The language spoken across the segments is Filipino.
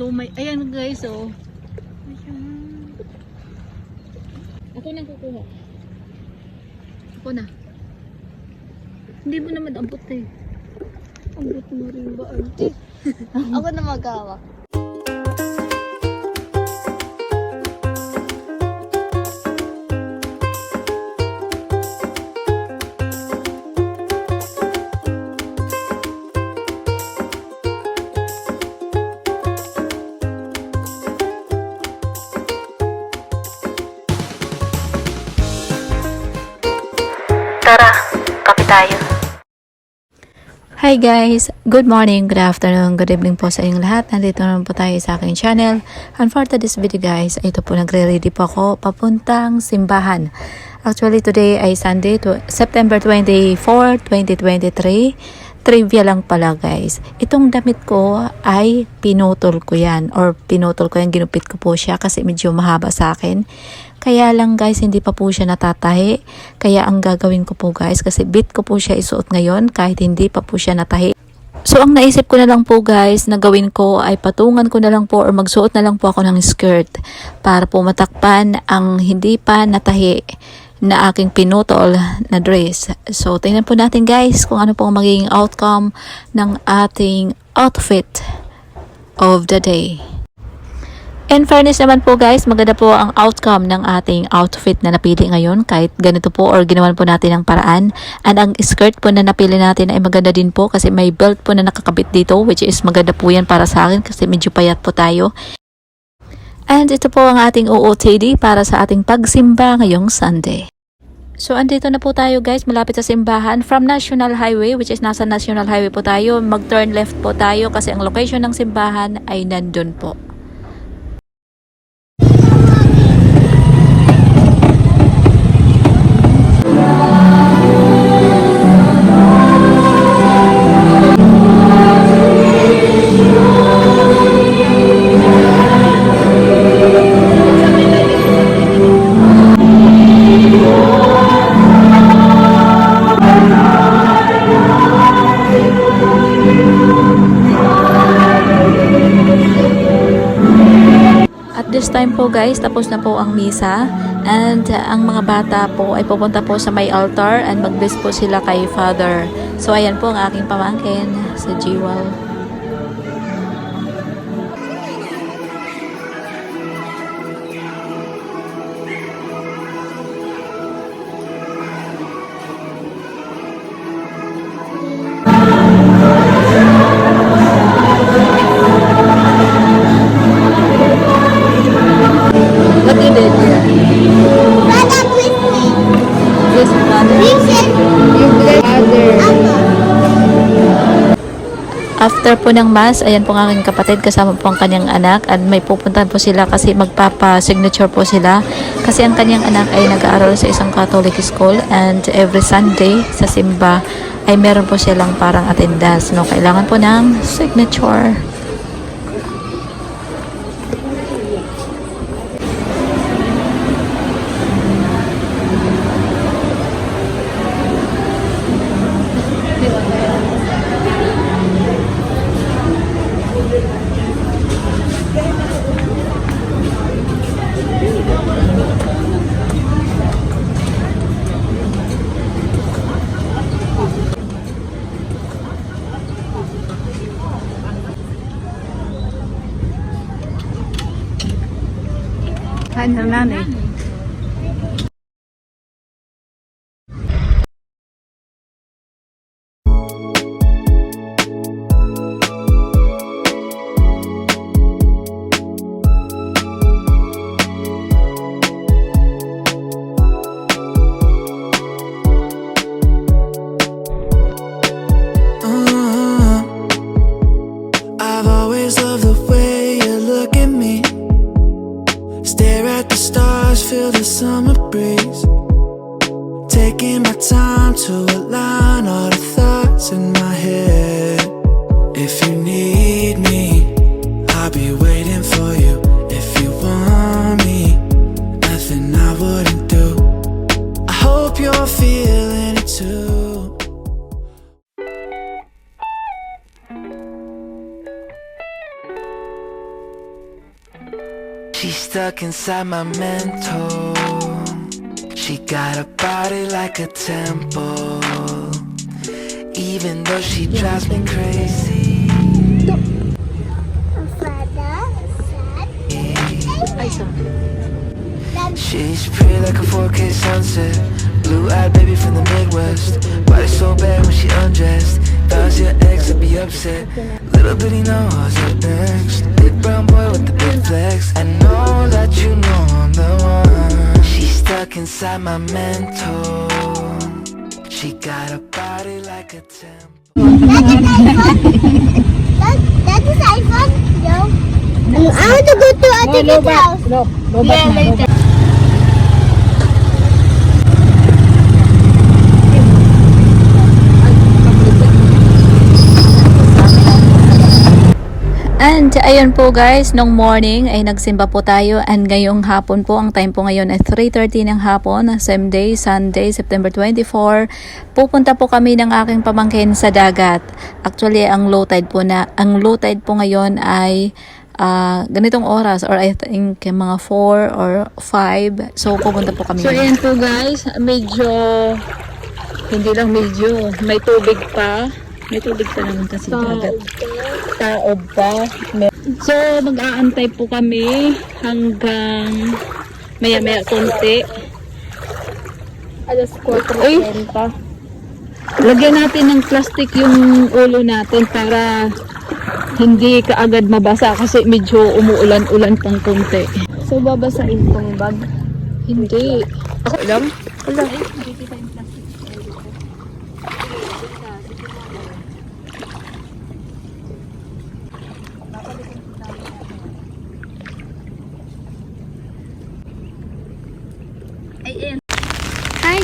So may, ayan guys, oh. Ayan. Ako na kukuha. Ako na. Hindi mo naman abot eh. Abot mo rin ba, auntie? Ako na magawa. Tara, kape tayo. Hi guys! Good morning, good afternoon, good evening po sa inyong lahat. Nandito naman po tayo sa aking channel. And for today's video guys, ito po nagre-ready po ako papuntang simbahan. Actually today ay Sunday, September 24, 2023. Trivia lang pala guys. Itong damit ko ay pinutol ko yan or pinutol ko yan, ginupit ko po siya kasi medyo mahaba sa akin. Kaya lang guys, hindi pa po siya natatahi. Kaya ang gagawin ko po guys, kasi bit ko po siya isuot ngayon kahit hindi pa po siya natahi. So ang naisip ko na lang po guys na gawin ko ay patungan ko na lang po or magsuot na lang po ako ng skirt para po matakpan ang hindi pa natahi na aking pinutol na dress. So tingnan po natin guys kung ano po ang magiging outcome ng ating outfit of the day. In fairness naman po guys, maganda po ang outcome ng ating outfit na napili ngayon kahit ganito po or ginawan po natin ng paraan. And ang skirt po na napili natin ay maganda din po kasi may belt po na nakakabit dito which is maganda po yan para sa akin kasi medyo payat po tayo. And ito po ang ating OOTD para sa ating pagsimba ngayong Sunday. So, andito na po tayo guys, malapit sa simbahan from National Highway, which is nasa National Highway po tayo. Mag-turn left po tayo kasi ang location ng simbahan ay nandun po. Po guys, tapos na po ang misa and uh, ang mga bata po ay pupunta po sa may altar and mag-bless po sila kay Father. So ayan po ang aking pamangkin sa Jiwal. After po ng mass, ayan po ang aking kapatid kasama po ang kanyang anak at may pupuntahan po sila kasi magpapa-signature po sila. Kasi ang kanyang anak ay nag-aaral sa isang Catholic school and every Sunday sa simba ay meron po silang parang attendance no? Kailangan po ng signature Kain ng nanay. Uh, Inside my mental. She got a body like a temple. Even though she drives me crazy. Father, sad. Ay, sorry. She's pretty like a 4K sunset. Blue eyed baby from the Midwest. Body so bad when she undressed. If I was your ex, I'd be upset. Little bit he knows up next. Big brown boy with the big flex. I know that you know I'm the one. She's stuck inside my mental. She got a body like a temple. That, that is iPhone? No. I want to go to Ate Kit's house. No, no, yeah, later. And ayun po guys, nung morning ay nagsimba po tayo and ngayong hapon po, ang time po ngayon ay 3.30 ng hapon, same day, Sunday, September 24. Pupunta po kami ng aking pamangkin sa dagat. Actually, ang low tide po na, ang low tide po ngayon ay ah, ganitong oras or I think mga 4 or 5. So pupunta po kami. So, ayan po guys, medyo, hindi lang medyo, may tubig pa. May tubig pa naman kasi dagat. Taob pa. So, mag-aantay po kami hanggang maya-maya konti. Alas 4 Uy! Lagyan natin ng plastic yung ulo natin para hindi kaagad mabasa kasi medyo umuulan-ulan pang konti. So, babasahin tong bag. Hindi. Ako lang? Wala. Hi,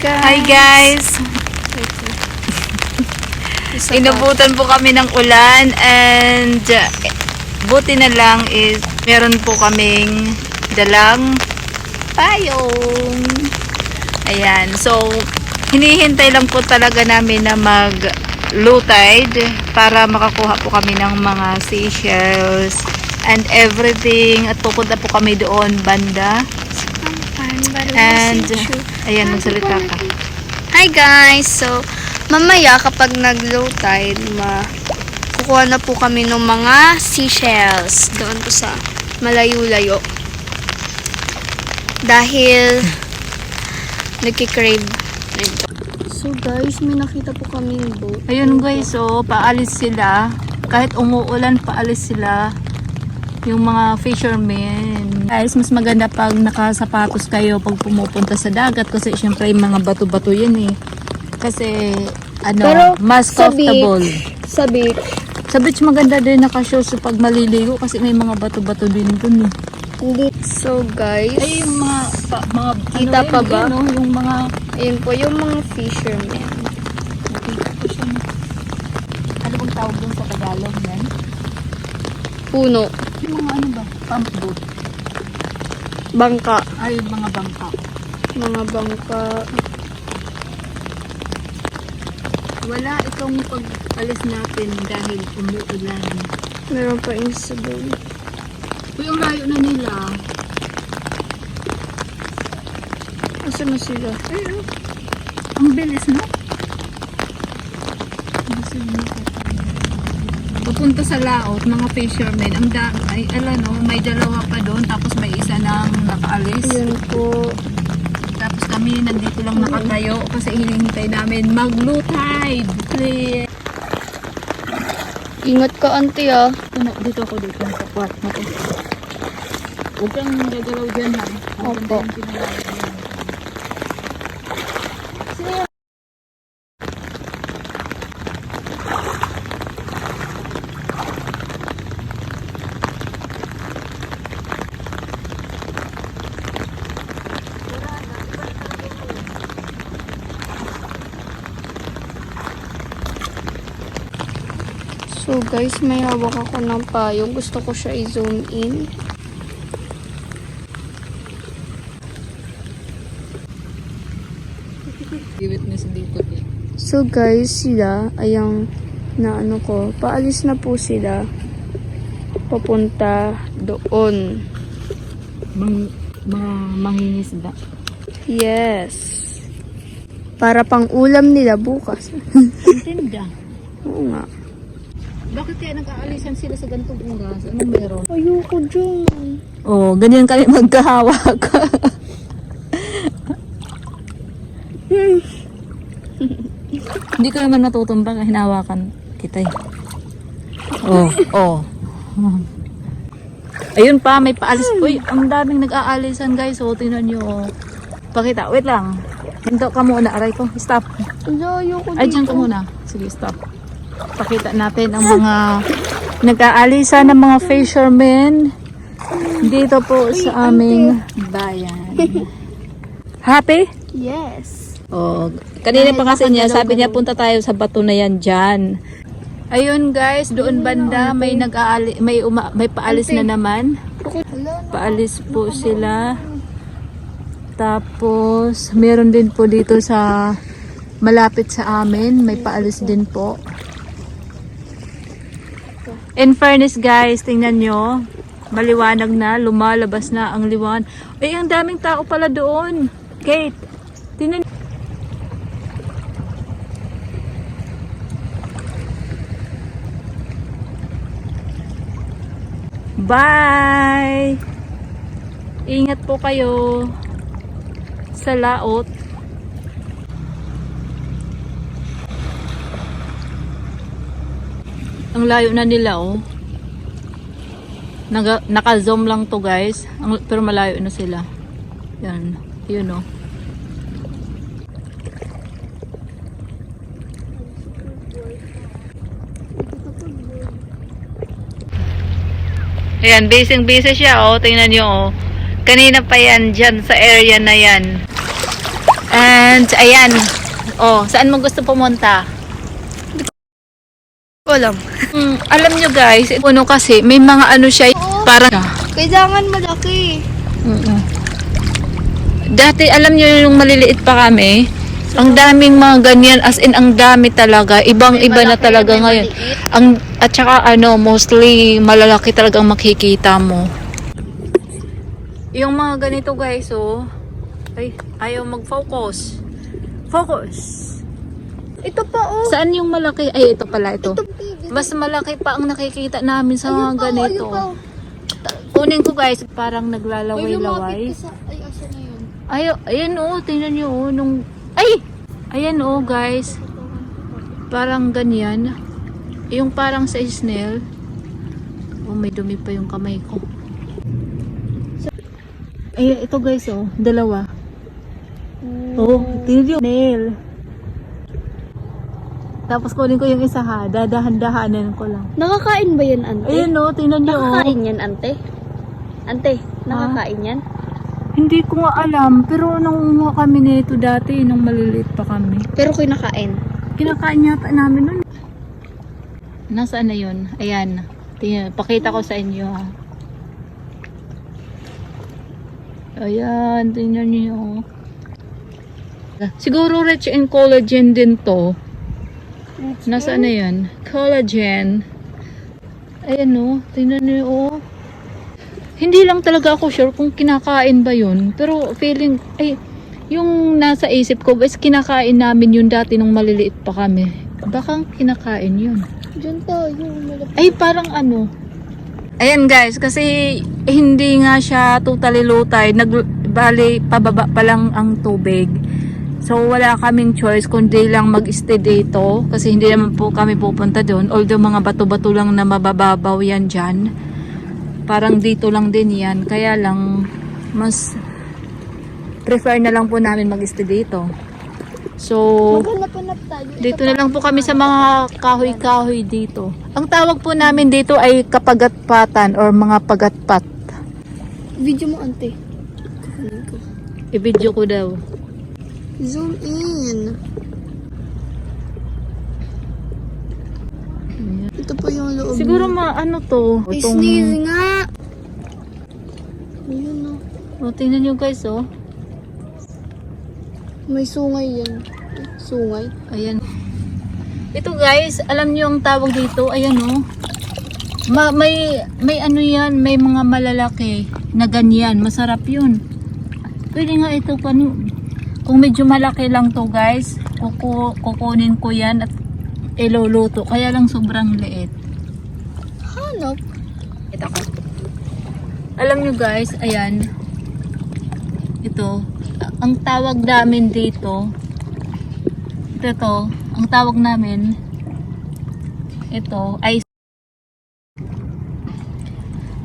guys. Hi guys! Inubutan po kami ng ulan and uh, buti na lang is meron po kaming dalang payong. Ayan. So, hinihintay lang po talaga namin na mag low tide para makakuha po kami ng mga seashells and everything at pupunta po kami doon banda and ayan magsalita ka Hi guys! So, mamaya kapag nag-low tide, ma kukuha na po kami ng mga seashells doon po sa malayo-layo. Dahil nagkikrave. So guys, may nakita po kaming boat. Ayun guys, so paalis sila. Kahit umuulan, paalis sila. Yung mga fishermen. Guys, mas maganda pag nakasapatos kayo pag pumupunta sa dagat kasi syempre yung mga bato-bato yan eh. Kasi ano, Pero mas sa comfortable. Sa beach, Sa beach maganda din nakashoes pag maliligo kasi may mga bato-bato din dun eh. hindi. So guys, Ay, yung mga, pa, mga Kita ano, pa yun, ba? yun, oh, yung mga ayun po yung mga fishermen. ano bang tawag dun sa Tagalog yan? Puno, Yung mga ano ba? Pump boat. Bangka, Ay, mga bangka. mga bangka. Wala itong pag-alis natin dahil umuulan. Meron pa doon. Uy, ang layo na nila. Asa na sila? Ang bilis, no? Pupunta sa laot, mga fishermen, ang da ay, ala no, may dalawa pa doon, tapos may isa nang nakaalis. Ayun po. Tapos kami nandito lang nakatayo kasi hinihintay namin tide. Clear. Ingat ka, auntie ah. Na, dito ako dito sa kwart na to. Huwag kang gagalaw dyan ha. Opo. kang pinagalaw dyan. So guys, may hawak ako ng payong. Gusto ko siya i-zoom in. Witness dito eh. So guys, sila ay ang na ano ko, paalis na po sila papunta doon. Mang, mga mangingisda. Yes. Para pang ulam nila bukas. Tinda. Oo nga. Bakit kaya nag-aalisan sila sa ganitong oras? Anong meron? Ayoko dyan. Oh, ganyan kami magkahawak. Hindi ko naman natutumbang hinawakan kita eh. Oh, oh. Ayun pa, may paalis. Uy, ang daming nag-aalisan guys. Oh, tingnan nyo. Oh. Pakita, wait lang. Hinto ka muna, aray ko. Stop. Ayoko Ay, dyan ka muna. Sige, stop. Pakita natin ang mga nag-aalisa ng mga fishermen dito po sa aming bayan. Happy? Yes. Oh, kanina pa kasi niya, sabi niya punta tayo sa bato na yan dyan. Ayun guys, doon banda may nag-aali, may uma, may paalis na naman. Paalis po sila. Tapos, meron din po dito sa malapit sa amin, may paalis din po. In fairness guys, tingnan nyo, maliwanag na, lumalabas na ang liwan. Ay, ang daming tao pala doon. Kate, tingnan Bye! Ingat po kayo sa laot. Ang layo na nila oh. Naga, naka-zoom lang to guys. Ang, pero malayo na sila. Yan. Yun oh. Ayan, basing busy siya, oh. Tingnan nyo, oh. Kanina pa yan, dyan sa area na yan. And, ayan. Oh, saan mo gusto pumunta? Alam. Hmm, alam nyo guys, puno kasi, may mga ano siya, parang... Kailangan malaki. Mm-mm. Dati, alam nyo yung maliliit pa kami, ang daming mga ganyan, as in, ang dami talaga. Ibang-iba na talaga ngayon. Ang, at saka, ano, mostly, malalaki talagang makikita mo. Yung mga ganito guys, oh, ay, ayaw mag-focus. Focus! Ito pa oh. Saan yung malaki? Ay, ito pala, ito. Mas malaki pa ang nakikita namin sa mga ganito. Kunin ko guys, parang naglalaway-laway. Ay, asa na yun? Ay, ayan oh, tingnan nyo oh, nung, ay! Ayan oh guys. Parang ganyan. Yung parang sa snail. Oh, may dumi pa yung kamay ko. Ay, ito guys oh, dalawa. Oh, tingnan nyo. Snail. Tapos kunin ko yung isa ha, dadahan-dahanan ko lang. Nakakain ba yan, ante? Ayan oh, tingnan nyo oh. Nakakain yan, ante? Ante, nakakain yan? Hindi ko nga alam, pero nung umuha kami nito dati, nung maliliit pa kami. Pero kinakain. Kinakain yata namin nun. Nasaan na yun? Ayan. Tingnan, pakita ko sa inyo. ha. Ayan, tingnan niyo. Siguro rich in collagen din to. Nasaan na yan? Collagen. Ayan o, tingnan niyo oh. Hindi lang talaga ako sure kung kinakain ba yun. Pero feeling, ay, yung nasa isip ko, is kinakain namin yun dati nung maliliit pa kami. Baka kinakain yun. Diyan tayo, malaki. Ay, parang ano. Ayan guys, kasi hindi nga siya totally low tide. Nag, bali, pababa pa lang ang tubig. So, wala kaming choice kundi lang mag-stay dito. Kasi hindi naman po kami pupunta doon. Although mga bato-bato lang na mabababaw yan dyan. Parang dito lang din yan. Kaya lang, mas prefer na lang po namin mag-stay dito. So, dito na lang po kami sa mga kahoy-kahoy dito. Ang tawag po namin dito ay kapagatpatan or mga pagatpat. Video mo, ante. I-video ko daw. Zoom in. Ito pa yung loob. Siguro ma ano to? Itong- sneeze nga. Ayun na. Oh, tingnan nyo guys oh. May sungay yan. Sungay. Ayan. Ito guys, alam nyo ang tawag dito, ayan oh. Ma may may ano yan, may mga malalaki na ganyan, masarap 'yun. Pwede nga ito pano kung medyo malaki lang to guys, kuku kukunin ko yan at iluluto. Kaya lang sobrang liit. Hanap. Ito ko. Alam nyo guys, ayan. Ito. Ang tawag namin dito. Ito to. Ang tawag namin. Ito ay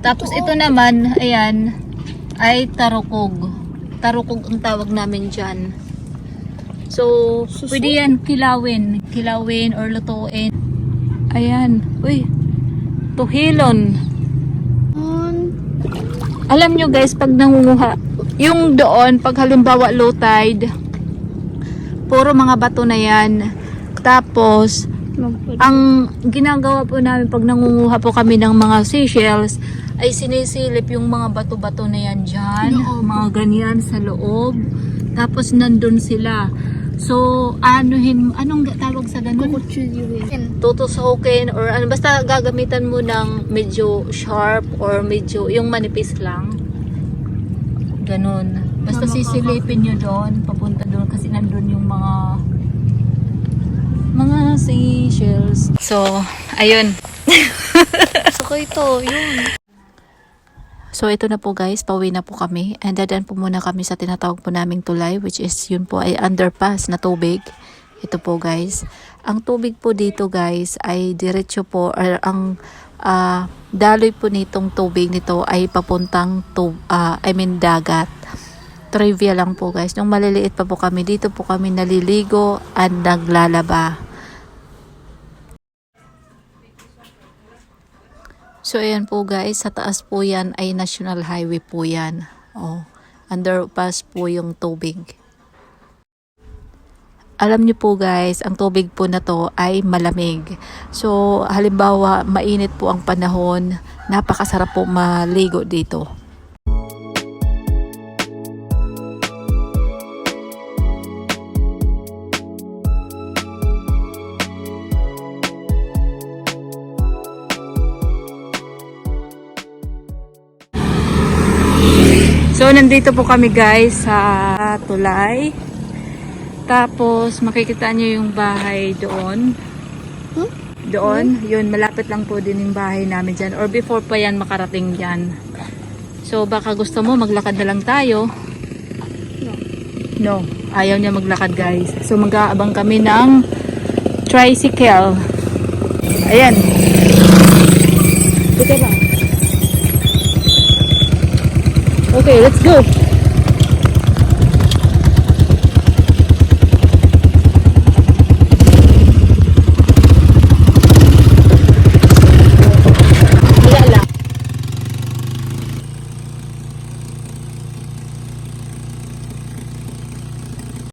tapos ito naman, ayan, ay tarukog. Tarukog ang tawag namin dyan. So, pwede yan kilawin. Kilawin or lutuin. Ayan. Uy, tuhilon. Alam nyo guys, pag nangunguha, yung doon, pag halimbawa low tide, puro mga bato na yan. Tapos, ang ginagawa po namin pag nangunguha po kami ng mga seashells, ay sinisilip yung mga bato-bato na yan dyan. Mga ganyan sa loob. Tapos nandun sila. So, anuhin, anong tawag sa ganun? tutusokin or ano basta gagamitan mo ng medyo sharp or medyo yung manipis lang ganun basta sisilipin nyo doon papunta doon kasi nandun yung mga mga seashells so ayun So, ito, yun. So ito na po guys, pauwi na po kami. And dadaan po muna kami sa tinatawag po naming tulay which is yun po ay underpass na tubig. Ito po guys. Ang tubig po dito guys ay diretso po or ang ah, daloy po nitong tubig nito ay papuntang tub, ah, I mean dagat. Trivia lang po guys. Nung maliliit pa po kami, dito po kami naliligo at naglalaba. So, ayan po guys, sa taas po yan ay National Highway po yan. Oh, underpass po yung tubig. Alam niyo po guys, ang tubig po na to ay malamig. So, halimbawa, mainit po ang panahon, napakasarap po maligo dito. Nandito po kami guys sa tulay. Tapos makikita nyo yung bahay doon. Doon? Yun malapit lang po din yung bahay namin dyan. Or before pa yan makarating dyan. So baka gusto mo maglakad na lang tayo. No. Ayaw niya maglakad guys. So mag-aabang kami ng tricycle. Ayan Okay, let's go.